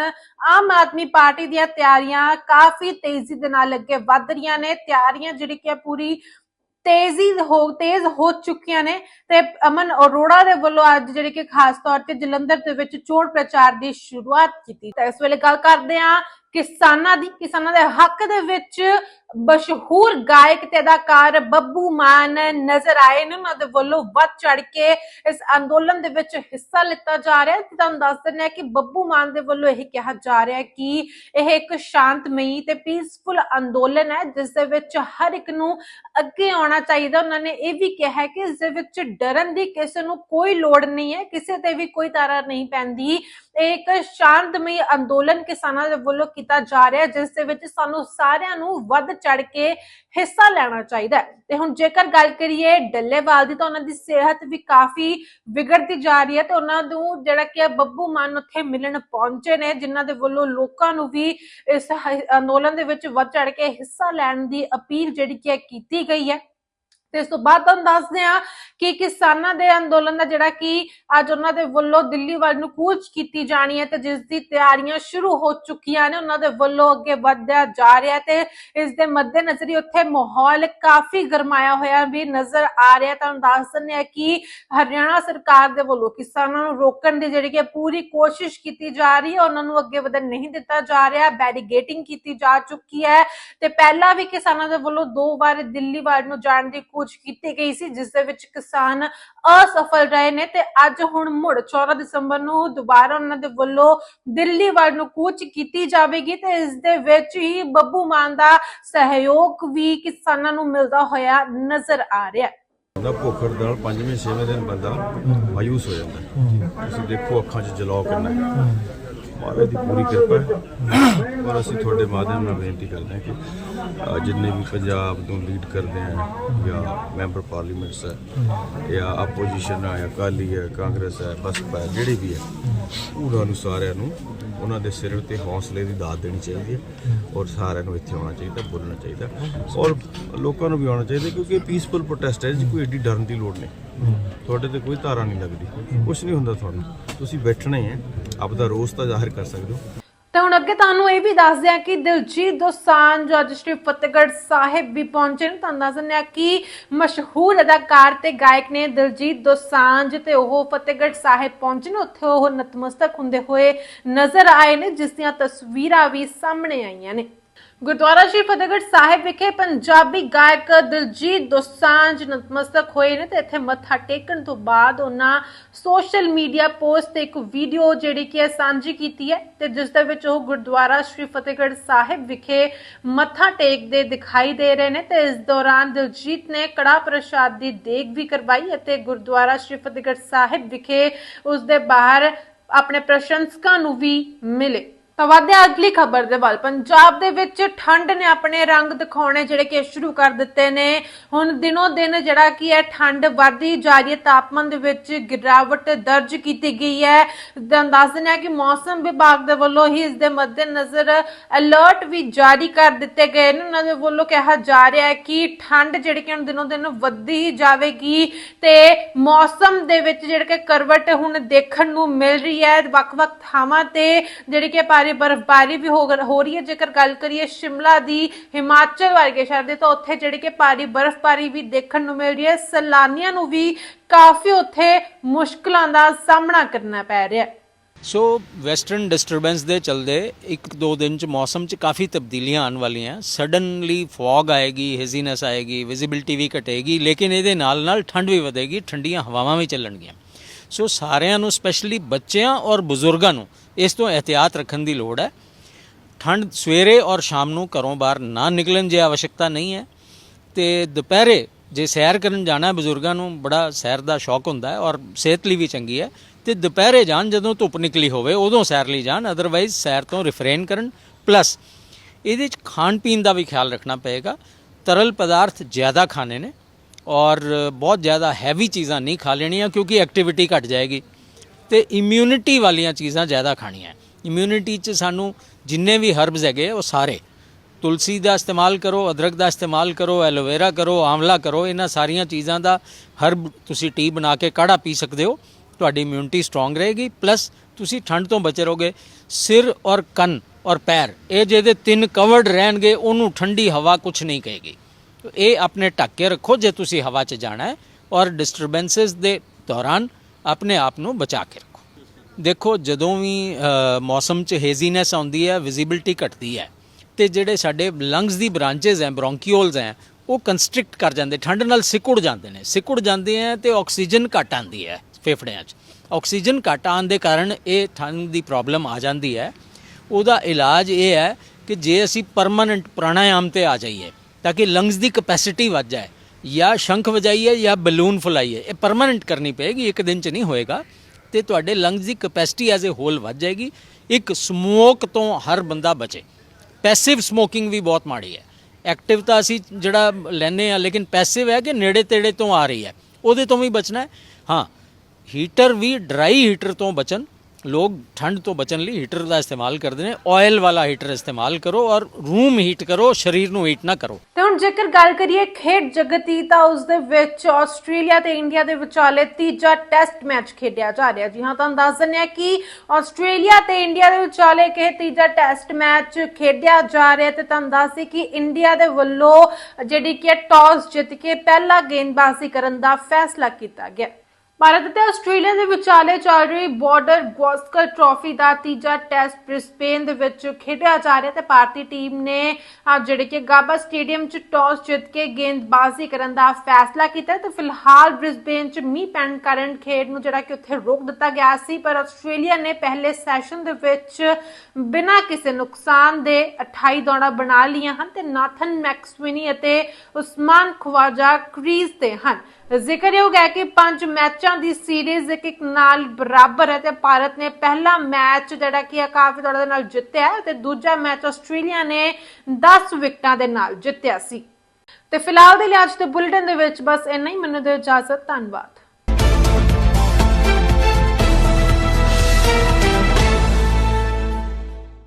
ਆਮ ਆਦਮੀ ਪਾਰਟੀ ਦੀਆਂ ਤਿਆਰੀਆਂ ਕਾਫੀ ਤੇਜ਼ੀ ਦੇ ਨਾਲ ਅੱਗੇ ਵੱਧ ਰਹੀਆਂ ਨੇ। ਤਿਆਰੀਆਂ ਜਿਹੜੀ ਕਿ ਪੂਰੀ ਤੇਜ਼ੀ ਹੋ, ਤੇਜ਼ ਹੋ ਚੁੱਕੀਆਂ ਨੇ ਤੇ ਅਮਨ ਅਰੋੜਾ ਦੇ ਵੱਲੋਂ ਅੱਜ ਜਿਹੜੀ ਕਿ ਖਾਸ ਤੌਰ ਤੇ ਜਲੰਧਰ ਦੇ ਵਿੱਚ ਚੋਣ ਪ੍ਰਚਾਰ ਦੀ ਸ਼ੁਰੂਆਤ ਕੀਤੀ। ਤਾਂ ਇਸ ਵੇਲੇ ਗੱਲ ਕਰਦੇ ਹਾਂ ਕਿਸਾਨਾਂ ਦੀ। ਕਿਸਾਨਾਂ ਦੇ ਹੱਕ ਦੇ ਵਿੱਚ ਮਸ਼ਹੂਰ ਗਾਇਕ ਤੇ ਅਦਾਕਾਰ ਬੱਬੂ ਮਾਨ ਨਜ਼ਰ ਆਏ ਨੇ। ਉਹਨਾਂ ਦੇ ਵੱਲੋਂ ਵੱਧ ਚੜ ਕੇ ਇਸ ਅੰਦੋਲਨ ਦੇ ਵਿੱਚ ਹਿੱਸਾ ਲਿੱਤਾ ਜਾ ਰਿਹਾ ਹੈ। ਤੇ ਤੁਹਾਨੂੰ ਦੱਸ ਦਿੰਦੇ ਹਾਂ ਕਿ ਬੱਬੂ ਮਾਨ ਦੇ ਵੱਲੋਂ ਇਹ ਕਿਹਾ ਜਾ ਰਿਹਾ ਹੈ ਕਿ ਇਹ ਇੱਕ ਸ਼ਾਂਤਮਈ ਤੇ ਪੀਸਫੁਲ ਅੰਦੋਲਨ ਹੈ, ਜਿਸ ਦੇ ਵਿੱਚ ਹਰ ਇੱਕ ਨੂੰ ਅੱਗੇ ਆਉਣਾ ਚਾਹੀਦਾ। ਉਹਨਾਂ ਨੇ ਇਹ ਵੀ ਕਿਹਾ ਹੈ ਕਿ ਇਸ ਦੇ ਵਿੱਚ ਡਰਨ ਦੀ ਕਿਸੇ ਨੂੰ ਕੋਈ ਲੋੜ ਨਹੀਂ ਹੈ। ਕਿਸੇ ਤੇ ਵੀ ਕੋਈ ਤਾਰਾ ਨਹੀਂ ਪੈਂਦੀ। ਇਹ ਇੱਕ ਸ਼ਾਂਤਮਈ ਅੰਦੋਲਨ ਕਿਸਾਨਾਂ ਦੇ ਵੱਲੋਂ ਕੀਤਾ ਜਾ ਰਿਹਾ ਜਿਸ ਦੇ ਵਿੱਚ ਸਾਨੂੰ ਸਾਰਿਆਂ ਨੂੰ ਵੱਧ ਚੜ ਕੇ ਹਿੱਸਾ ਲੈਣਾ ਚਾਹੀਦਾ ਹੈ। ਤੇ ਹੁਣ ਜੇਕਰ ਗੱਲ ਕਰੀਏ ਡੱਲੇਵਾਲ ਦੀ, ਤਾਂ ਉਹਨਾਂ ਦੀ ਸਿਹਤ ਵੀ ਕਾਫੀ ਵਿਗੜਦੀ ਜਾ ਰਹੀ ਹੈ ਤੇ ਉਹਨਾਂ ਨੂੰ ਜਿਹੜਾ ਕਿ ਬੱਬੂ ਮਾਨ ਉੱਥੇ ਮਿਲਣ ਪਹੁੰਚੇ ਨੇ, ਜਿਨ੍ਹਾਂ ਦੇ ਵੱਲੋਂ ਲੋਕਾਂ ਨੂੰ ਵੀ ਇਸ ਅੰਦੋਲਨ ਦੇ ਵਿੱਚ ਵੱਧ ਚੜ ਕੇ ਹਿੱਸਾ ਲੈਣ ਦੀ ਅਪੀਲ ਜਿਹੜੀ ਕਿ ਕੀਤੀ ਗਈ ਹੈ। ਤੇ ਇਸ ਤੋਂ ਬਾਅਦ ਤੁਹਾਨੂੰ ਦੱਸਦੇ ਹਾਂ ਕਿ ਕਿਸਾਨਾਂ ਦੇ ਅੰਦੋਲਨ ਦਾ ਜਿਹੜਾ ਕਿ ਅੱਜ ਉਹਨਾਂ ਦੇ ਵੱਲੋਂ ਦਿੱਲੀ ਵੱਲ ਨੂੰ ਕੂਚ ਕੀਤੀ ਜਾਣੀ ਹੈ ਤੇ ਜਿਸ ਦੀ ਤਿਆਰੀਆਂ ਸ਼ੁਰੂ ਹੋ ਚੁੱਕੀਆਂ ਨੇ, ਉਹਨਾਂ ਦੇ ਵੱਲੋਂ ਅੱਗੇ ਵਧਿਆ ਜਾ ਰਿਹਾ ਤੇ ਇਸ ਦੇ ਮੱਦੇਨਜ਼ਰ ਹੀ ਉੱਥੇ ਮਾਹੌਲ ਕਾਫੀ ਗਰਮਾਇਆ ਹੋਇਆ ਵੀ ਨਜ਼ਰ ਆ ਰਿਹਾ ਤੁਹਾਨੂੰ ਦੱਸ ਦਿੰਦੇ ਹਾਂ ਕਿ ਹਰਿਆਣਾ ਸਰਕਾਰ ਦੇ ਵੱਲੋਂ ਕਿਸਾਨਾਂ ਨੂੰ ਰੋਕਣ ਦੀ ਜਿਹੜੀ ਕਿ ਪੂਰੀ ਕੋਸ਼ਿਸ਼ ਕੀਤੀ ਜਾ ਰਹੀ ਹੈ, ਉਹਨਾਂ ਨੂੰ ਅੱਗੇ ਵਧਣ ਨਹੀਂ ਦਿੱਤਾ ਜਾ ਰਿਹਾ ਬੈਰੀਗੇਟਿੰਗ ਕੀਤੀ ਜਾ ਚੁੱਕੀ ਹੈ ਤੇ ਪਹਿਲਾਂ ਵੀ ਕਿਸਾਨਾਂ ਦੇ ਵੱਲੋਂ ਦੋ ਵਾਰ ਦਿੱਲੀ ਵੱਲ ਨੂੰ ਜਾਣ ਦੀ ਕੋਸ਼ਿਸ਼ ਕੀਤੀ ਗਈ ਸੀ ਜਿਸ ਦੇ ਵਿੱਚ ਕਿਸਾਨ ਅਸਫਲ ਰਹੇ ਨੇ ਤੇ ਅੱਜ ਹੁਣ ਮੁੜ 14 ਦਸੰਬਰ ਨੂੰ ਦੁਬਾਰਾ ਉਹਨਾਂ ਦੇ ਵੱਲੋਂ ਦਿੱਲੀ ਵੱਲ ਨੂੰ ਕੂਚ ਕੀਤੀ ਜਾਵੇਗੀ ਤੇ ਇਸ ਦੇ ਵਿੱਚ ਹੀ ਬੱਬੂ ਮਾਨ ਦਾ ਸਹਿਯੋਗ ਵੀ ਕਿਸਾਨਾਂ ਨੂੰ ਮਿਲਦਾ ਹੋਇਆ ਨਜ਼ਰ ਆ ਰਿਹਾ ਹੈ। ਬੰਦਾ ਭੁੱਖ ਨਾਲ ਪੰਜਵੇਂ ਛੇਵੇਂ ਦਿਨ ਬੰਦਾ ਮਾਯੂਸ ਹੋ ਜਾਂਦਾ। ਤੁਸੀਂ ਦੇਖੋ ਅੱਖਾਂ 'ਚ ਜਲਾਅ ਕਿੰਨਾ ਹੈ। ਮਹਾਰਾਜ ਦੀ ਪੂਰੀ ਕਿਰਪਾ ਹੈ। ਔਰ ਅਸੀਂ ਤੁਹਾਡੇ ਮਾਧਿਅਮ ਨਾਲ ਬੇਨਤੀ ਕਰਦੇ ਹਾਂ ਕਿ ਜਿੰਨੇ ਵੀ ਪੰਜਾਬ ਨੂੰ ਲੀਡ ਕਰਦੇ ਆ ਜਾਂ ਮੈਂਬਰ ਪਾਰਲੀਮੈਂਟਸ ਹੈ, ਜਾਂ ਆਪੋਜੀਸ਼ਨ ਹੈ, ਜਾਂ ਅਕਾਲੀ ਹੈ, ਕਾਂਗਰਸ ਹੈ, ਬਸਪਾ ਹੈ, ਜਿਹੜੀ ਵੀ ਹੈ, ਉਹਨਾਂ ਨੂੰ ਸਾਰਿਆਂ ਨੂੰ ਉਹਨਾਂ ਦੇ ਸਿਰ 'ਤੇ ਹੌਸਲੇ ਦੀ ਦਾਤ ਦੇਣੀ ਚਾਹੀਦੀ ਹੈ ਔਰ ਸਾਰਿਆਂ ਨੂੰ ਇੱਥੇ ਆਉਣਾ ਚਾਹੀਦਾ, ਬੋਲਣਾ ਚਾਹੀਦਾ ਔਰ ਲੋਕਾਂ ਨੂੰ ਵੀ ਆਉਣਾ ਚਾਹੀਦਾ ਕਿਉਂਕਿ ਪੀਸਫੁਲ ਪ੍ਰੋਟੈਸਟ ਹੈ ਜੀ ਕੋਈ ਏਡੀ ਡਰਨ ਦੀ ਲੋੜ ਨਹੀਂ। ਤੁਹਾਡੇ ਤੇ ਕੋਈ ਧਾਰਾ ਨਹੀਂ ਲੱਗਦੀ ਕੁਝ ਨਹੀਂ ਹੁੰਦਾ ਤੁਹਾਨੂੰ। ਤੁਸੀਂ ਬੈਠਣਾ ਹੀ ਹੈ ਆਪਦਾ ਰੋਸ ਤਾਂ ਜ਼ਾਹਿਰ ਕਰ ਸਕਦੇ ਹੋ। ਤੇ ਹੁਣ ਅੱਗੇ ਤੁਹਾਨੂੰ ਇਹ ਵੀ ਦੱਸਦੇ ਆ ਕਿ ਦਿਲਜੀਤ ਦੋਸਾਂਝ ਅੱਜ ਸ਼੍ਰੀ ਫਤਿਹਗੜ੍ਹ ਸਾਹਿਬ ਵੀ ਪਹੁੰਚੇ ਨੇ, ਤੁਹਾਨੂੰ ਦੱਸ ਦਿੰਦੇ ਆ ਕਿ ਮਸ਼ਹੂਰ ਅਦਾਕਾਰ ਤੇ ਗਾਇਕ ਨੇ ਦਿਲਜੀਤ ਦੋਸਾਂਝ ਤੇ ਉਹ ਫਤਿਹਗੜ੍ਹ ਸਾਹਿਬ ਪਹੁੰਚੇ ਨੇ, ਉੱਥੇ ਉਹ ਨਤਮਸਤਕ ਹੁੰਦੇ ਹੋਏ ਨਜ਼ਰ ਆਏ ਨੇ, ਜਿਸ ਦੀਆਂ ਤਸਵੀਰਾਂ ਵੀ ਸਾਹਮਣੇ ਆਈਆਂ ਨੇ। ਗੁਰਦੁਆਰਾ ਸ਼੍ਰੀ ਫਤਿਹਗੜ੍ਹ ਸਾਹਿਬ ਵਿਖੇ ਪੰਜਾਬੀ ਗਾਇਕ ਦਿਲਜੀਤ ਦੋਸਾਂਝ ਨਤਮਸਤਕ ਹੋਏ ਨੇ ਤੇ ਇੱਥੇ ਮੱਥਾ ਟੇਕਣ ਤੋਂ ਬਾਅਦ ਉਹਨਾਂ ਸੋਸ਼ਲ ਮੀਡੀਆ ਪੋਸਟ ਤੇ ਇੱਕ ਵੀਡੀਓ ਜਿਹੜੀ ਕਿ ਸਾਂਝੀ ਕੀਤੀ ਹੈ ਤੇ ਜਿਸ ਦੇ ਵਿੱਚ ਉਹ ਗੁਰਦੁਆਰਾ ਸ਼੍ਰੀ ਫਤਿਹਗੜ੍ਹ ਸਾਹਿਬ ਵਿਖੇ ਮੱਥਾ ਟੇਕਦੇ ਦਿਖਾਈ ਦੇ ਰਹੇ ਨੇ ਤੇ ਇਸ ਦੌਰਾਨ ਦਿਲਜੀਤ ਨੇ ਕੜਾ ਪ੍ਰਸ਼ਾਦ ਦੀ ਦੇਗ ਵੀ ਕਰਵਾਈ ਅਤੇ ਗੁਰਦੁਆਰਾ ਸ਼੍ਰੀ ਫਤਿਹਗੜ੍ਹ ਸਾਹਿਬ ਵਿਖੇ ਉਸ ਦੇ ਬਾਹਰ ਆਪਣੇ ਪ੍ਰਸ਼ੰਸਕਾਂ ਨੂੰ ਵੀ ਮਿਲੇ। ਤਾਂ ਵਧਦੇ ਅਗਲੀ ਖਬਰ ਦੇ ਵੱਲ। ਪੰਜਾਬ ਦੇ ਵਿੱਚ ਠੰਡ ਨੇ ਆਪਣੇ ਰੰਗ ਦਿਖਾਉਣੇ ਜਿਹੜੇ ਕਿ ਸ਼ੁਰੂ ਕਰ ਦਿੱਤੇ ਨੇ। ਹੁਣ ਦਿਨੋ ਦਿਨ ਜਿਹੜਾ ਕੀ ਹੈ, ਠੰਡ ਵਧਦੀ ਜਾ ਰਹੀ ਹੈ। ਤਾਪਮਾਨ ਦੇ ਵਿੱਚ ਗਿਰਾਵਟ ਦਰਜ ਕੀਤੀ ਗਈ ਹੈ। ਦੱਸ ਦਿੰਦੇ ਹਾਂ ਕਿ ਮੌਸਮ ਵਿਭਾਗ ਦੇ ਵੱਲੋਂ ਹੀ ਇਸ ਦੇ ਮੱਦੇਨਜ਼ਰ ਅਲਰਟ ਵੀ ਜਾਰੀ ਕਰ ਦਿੱਤੇ ਗਏ ਨੇ। ਉਹਨਾਂ ਦੇ ਵੱਲੋਂ ਕਿਹਾ ਜਾ ਰਿਹਾ ਹੈ ਕਿ ਠੰਡ ਜਿਹੜੀ ਕਿ ਹੁਣ ਦਿਨੋ ਦਿਨ ਵੱਧਦੀ ਹੀ ਜਾਵੇਗੀ ਤੇ ਮੌਸਮ ਦੇ ਵਿੱਚ ਜਿਹੜੇ ਕਿ ਕਰਵਟ ਹੁਣ ਦੇਖਣ ਨੂੰ ਮਿਲ ਰਹੀ ਹੈ। ਵੱਖ-ਵੱਖ ਥਾਵਾਂ ਤੇ ਜਿਹੜੇ ਕਿ ਭਾਰੀ ਬਰਫ਼ਬਾਰੀ ਵੀ ਹੋ ਰਹੀ ਹੈ। ਜੇਕਰ ਗੱਲ ਕਰੀਏ ਸ਼ਿਮਲਾ ਦੀ ਹਿਮਾਚਲ ਵਰਗੇ ਸ਼ਹਿਰ ਦੀ, ਤਾਂ ਉੱਥੇ ਜਿਹੜੀ ਕਿ ਭਾਰੀ ਬਰਫ਼ਬਾਰੀ ਵੀ ਦੇਖਣ ਨੂੰ ਮਿਲ ਰਹੀ ਹੈ। ਸੈਲਾਨੀਆਂ ਨੂੰ ਵੀ ਕਾਫੀ ਉੱਥੇ ਮੁਸ਼ਕਲਾਂ ਦਾ ਸਾਹਮਣਾ ਕਰਨਾ ਪੈ ਰਿਹਾ ਹੈ। ਸੋ ਵੈਸਟਰਨ ਡਿਸਟਰਬੈਂਸ ਦੇ ਚਲਦੇ ਇੱਕ ਦੋ ਦਿਨ ਚ ਮੌਸਮ ਚ ਕਾਫੀ ਤਬਦੀਲੀਆਂ ਆਉਣ ਵਾਲੀਆਂ ਸਡਨਲੀ ਫੌਗ ਆਏਗੀ ਹੇਜ਼ੀਨੈਸ ਆਏਗੀ ਵਿਜ਼ਿਬਿਲਟੀ ਵੀ ਘਟੇਗੀ, ਲੇਕਿਨ ਇਹਦੇ ਨਾਲ ਨਾਲ ਠੰਡ ਵੀ ਵਧੇਗੀ, ਠੰਡੀਆਂ ਹਵਾਵਾਂ ਵੀ ਚੱਲਣਗੀਆਂ। ਸੋ ਸਾਰਿਆਂ ਨੂੰ ਸਪੈਸ਼ਲੀ ਬੱਚਿਆਂ ਔਰ ਬਜ਼ੁਰਗਾਂ ਨੂੰ ਇਸ ਤੋਂ ਇhtiyat ਰੱਖਣ ਦੀ ਲੋੜ ਹੈ। ਠੰਡ ਸਵੇਰੇ ਔਰ ਸ਼ਾਮ ਨੂੰ ਘਰੋਂ ਬਾਹਰ ਨਾ ਨਿਕਲਣ ਜੇ ਆਵਸ਼ਕਤਾ ਨਹੀਂ ਹੈ। ਤੇ ਦੁਪਹਿਰੇ ਜੇ ਸੈਰ ਕਰਨ ਜਾਣਾ ਬਜ਼ੁਰਗਾਂ ਨੂੰ ਬੜਾ ਸੈਰ ਦਾ ਸ਼ੌਕ ਹੁੰਦਾ ਹੈ ਔਰ ਸਿਹਤ ਲਈ ਵੀ ਚੰਗੀ ਹੈ। ਤੇ ਦੁਪਹਿਰੇ ਜਾਣ ਜਦੋਂ ਧੁੱਪ ਨਿਕਲੀ ਹੋਵੇ, ਉਦੋਂ ਸੈਰ ਲਈ ਜਾਣ ਅਦਰਵਾਈਜ਼ ਸੈਰ ਤੋਂ ਰਿਫਰੇਨ ਕਰਨ। ਪਲੱਸ ਇਹਦੇ ਚ ਖਾਣ ਪੀਣ ਦਾ ਵੀ ਖਿਆਲ ਰੱਖਣਾ ਪਏਗਾ। ਤਰਲ ਪਦਾਰਥ ਜ਼ਿਆਦਾ ਖਾਣੇ ਨੇ ਔਰ ਬਹੁਤ ਜ਼ਿਆਦਾ ਹੈਵੀ ਚੀਜ਼ਾਂ ਨਹੀਂ ਖਾ ਲੈਣੀਆਂ ਕਿਉਂਕਿ ਐਕਟੀਵਿਟੀ ਘਟ ਜਾਏਗੀ। ਤੇ ਇਮਿਊਨਿਟੀ ਵਾਲੀਆਂ ਚੀਜ਼ਾਂ ਜ਼ਿਆਦਾ ਖਾਣੀਆਂ ਇਮਿਊਨਿਟੀ 'ਚ ਸਾਨੂੰ ਜਿੰਨੇ ਵੀ ਹਰਬਸ ਹੈਗੇ ਉਹ ਸਾਰੇ। ਤੁਲਸੀ ਦਾ ਇਸਤੇਮਾਲ ਕਰੋ, ਅਦਰਕ ਦਾ ਇਸਤੇਮਾਲ ਕਰੋ, ਐਲੋਵੇਰਾ ਕਰੋ, ਆਂਵਲਾ ਕਰੋ, ਇਹਨਾਂ ਸਾਰੀਆਂ ਚੀਜ਼ਾਂ ਦਾ ਹਰਬ ਤੁਸੀਂ ਟੀ ਬਣਾ ਕੇ ਕਾੜਾ ਪੀ ਸਕਦੇ ਹੋ, ਤੁਹਾਡੀ ਇਮਿਊਨਿਟੀ ਸਟਰੋਂਗ ਰਹੇਗੀ। ਪਲੱਸ ਤੁਸੀਂ ਠੰਡ ਤੋਂ ਬਚੇ ਰਹੋਗੇ। ਸਿਰ ਔਰ ਕੰਨ ਔਰ ਪੈਰ, ਇਹ ਜਿਹਦੇ ਤਿੰਨ ਕਵਰਡ ਰਹਿਣਗੇ, ਉਹਨੂੰ ਠੰਡੀ ਹਵਾ ਕੁਝ ਨਹੀਂ ਕਹੇਗੀ। ਇਹ ਆਪਣੇ ਢੱਕ ਕੇ ਰੱਖੋ, ਜੇ ਤੁਸੀਂ ਹਵਾ 'ਚ ਜਾਣਾ ਹੈ। ਔਰ ਡਿਸਟਰਬੈਂਸਸ ਦੇ ਦੌਰਾਨ ਆਪਣੇ ਆਪ ਨੂੰ ਬਚਾ ਕੇ ਰੱਖੋ। ਦੇਖੋ, ਜਦੋਂ ਵੀ ਮੌਸਮ 'ਚ ਹੇਜ਼ੀਨੈਸ ਆਉਂਦੀ ਹੈ ਵਿਜ਼ੀਬਿਲਟੀ ਘਟਦੀ ਹੈ, ਤੇ ਜਿਹੜੇ ਸਾਡੇ ਲੰਗਸ ਦੀ ਬ੍ਰਾਂਚੇਸ ਐ ਬ੍ਰੌਂਕੀਓਲਸ ਐ ਉਹ ਕੰਸਟ੍ਰਿਕਟ ਕਰ ਜਾਂਦੇ, ਠੰਡ ਨਾਲ ਸਿਕੁੜ ਜਾਂਦੇ ਨੇ। ਸਿਕੁੜ ਜਾਂਦੇ ਐ ਤੇ ਆਕਸੀਜਨ ਘਟ ਆਂਦੀ ਹੈ ਫੇਫੜਿਆਂ 'ਚ। ਆਕਸੀਜਨ ਘਟ ਆਉਣ ਦੇ ਕਾਰਨ ਇਹ ਠੰਡ ਦੀ ਪ੍ਰੋਬਲਮ ਆ ਜਾਂਦੀ ਹੈ। ਉਹਦਾ ਇਲਾਜ ਇਹ ਹੈ ਕਿ ਜੇ ਅਸੀਂ ਪਰਮਨੈਂਟ ਪ੍ਰਾਣਾਯਾਮ ਤੇ ਆ ਜਾਈਏ, ਤਾਂ ਕਿ ਲੰਗਸ ਦੀ ਕਪੈਸਿਟੀ ਵੱਧ ਜਾਏ ਜਾਂ ਸ਼ੰਖ ਵਜਾਈਏ ਜਾਂ ਬਲੂਨ ਫੁਲਾਈਏ, ਇਹ ਪਰਮਾਨੈਂਟ ਕਰਨੀ ਪਏਗੀ, ਇੱਕ ਦਿਨ 'ਚ ਨਹੀਂ ਹੋਏਗਾ। ਤੇ ਤੁਹਾਡੇ ਲੰਗਸ ਦੀ ਕਪੈਸਿਟੀ ਐਜ਼ ਅ ਹੋਲ ਵੱਧ ਜਾਏਗੀ। ਇੱਕ ਸਮੋਕ ਤੋਂ ਹਰ ਬੰਦਾ ਬਚੇ। ਪੈਸਿਵ ਸਮੋਕਿੰਗ ਵੀ ਬਹੁਤ ਮਾੜੀ ਹੈ। ਐਕਟਿਵ ਤਾਂ ਅਸੀਂ ਜਿਹੜਾ ਲੈਨੇ ਆ ਲੇਕਿਨ ਪੈਸਿਵ ਹੈ ਕਿ ਨੇੜੇ ਤੇੜੇ ਤੋਂ ਆ ਰਹੀ ਹੈ। ਉਹਦੇ ਤੋਂ ਵੀ ਬਚਣਾ ਹੈ। ਹਾਂ ਹੀਟਰ ਵੀ ਡਰਾਈ ਹੀਟਰ ਤੋਂ ਬਚਣ। ਲੋਕ ਠੰਡ ਤੋਂ ਬਚਣ ਲਈ ਹੀਟਰ ਦਾ ਇਸਤੇਮਾਲ ਕਰਦੇ ਨੇ ਆਇਲ ਵਾਲਾ ਹੀਟਰ ਇਸਤੇਮਾਲ ਕਰੋ ਔਰ ਰੂਮ ਹੀਟ ਕਰੋ ਸਰੀਰ ਨੂੰ ਹੀਟ ਨਾ ਕਰੋ ਤੇ ਹੁਣ ਜੇਕਰ ਗੱਲ ਕਰੀਏ ਖੇਡ ਜਗਤ ਦੀ ਤਾਂ ਉਸ ਦੇ ਵਿੱਚ ਆਸਟ੍ਰੇਲੀਆ ਤੇ ਇੰਡੀਆ ਦੇ ਵਿਚਾਲੇ ਤੀਜਾ ਟੈਸਟ ਮੈਚ ਖੇਡਿਆ ਜਾ ਰਿਹਾ ਜੀ ਹਾਂ ਤੁਹਾਨੂੰ ਦੱਸ ਦਿੰਦੇ ਆ ਕਿ ਆਸਟ੍ਰੇਲੀਆ ਤੇ ਇੰਡੀਆ ਦੇ ਵਿਚਾਲੇ ਕਿ ਤੀਜਾ ਟੈਸਟ ਮੈਚ ਖੇਡਿਆ ਜਾ ਰਿਹਾ ਤੇ ਤੁਹਾਨੂੰ ਦੱਸਦੇ ਕਿ ਇੰਡੀਆ ਦੇ ਵੱਲੋਂ ਜਿਹੜੀ ਕਿ ਟਾਸ ਜਿੱਤ ਕੇ ਪਹਿਲਾ ਗੇਂਦਬਾਜ਼ੀ ਕਰਨ ਦਾ ਫੈਸਲਾ ਕੀਤਾ ਗਿਆ ਭਾਰਤ ਅਤੇ ਆਸਟ੍ਰੇਲੀਆ ਦੇ ਵਿਚਾਲੇ ਚੱਲ ਰਹੀ ਬਾਰਡਰ ਗਵਾਸਕਰ ਟਰਾਫੀ ਦਾ ਤੀਜਾ ਟੈਸਟ ਬ੍ਰਿਸਬੇਨ ਦੇ ਵਿੱਚ ਖੇਡਿਆ ਜਾ ਰਿਹਾ ਤੇ ਭਾਰਤੀ ਟੀਮ ਨੇ ਜਿਹੜੇ ਕਿ ਗਾਬਾ ਸਟੇਡੀਅਮ 'ਚ ਟਾਸ ਜਿੱਤ ਕੇ ਗੇਂਦਬਾਜ਼ੀ ਕਰਨ ਦਾ ਫੈਸਲਾ ਕੀਤਾ ਤੇ ਫਿਲਹਾਲ ਬ੍ਰਿਸਬੇਨ 'ਚ ਮੀਂਹ ਪੈਣ ਕਾਰਨ ਖੇਡ ਨੂੰ ਜਿਹੜਾ ਕਿ ਉੱਥੇ ਰੋਕ ਦਿੱਤਾ ਗਿਆ ਸੀ, ਪਰ ਆਸਟ੍ਰੇਲੀਆ ਨੇ ਪਹਿਲੇ ਸੈਸ਼ਨ ਦੇ ਵਿੱਚ ਬਿਨਾਂ ਕਿਸੇ ਨੁਕਸਾਨ ਦੇ 28 ਦੌੜਾਂ ਬਣਾ ਲਈਆਂ ਹਨ ਤੇ ਨਾਥਨ ਮੈਕਸਵਿਨੀ ਅਤੇ ਉਸਮਾਨ ਖਵਾਜਾ ਕ੍ਰੀਜ਼ ਤੇ ਹਨ। ਜ਼ਿਕਰਯੋਗ ਹੈ ਕਿ ਪੰਜ ਮੈਚਾਂ ਦੀ ਸੀਰੀਜ਼ ਇੱਕ ਇੱਕ ਨਾਲ ਬਰਾਬਰ ਹੈ ਤੇ ਭਾਰਤ ਨੇ ਪਹਿਲਾ ਮੈਚ ਜਿਹੜਾ ਕਿ ਆ ਕਾਫੀ ਥੋੜਾ ਦੇ ਨਾਲ ਜਿੱਤਿਆ ਹੈ ਤੇ ਦੂਜਾ ਮੈਚ ਆਸਟ੍ਰੇਲੀਆ ਨੇ 10 ਵਿਕਟਾਂ ਦੇ ਨਾਲ ਜਿੱਤਿਆ ਸੀ। ਤੇ ਫਿਲਹਾਲ ਦੇ ਲਈ ਅੱਜ ਦੇ ਬੁਲੇਟਿਨ ਦੇ ਵਿੱਚ ਬਸ ਇੰਨਾ ਹੀ। ਮੈਨੂੰ ਦਿਓ ਇਜਾਜ਼ਤ, ਧੰਨਵਾਦ।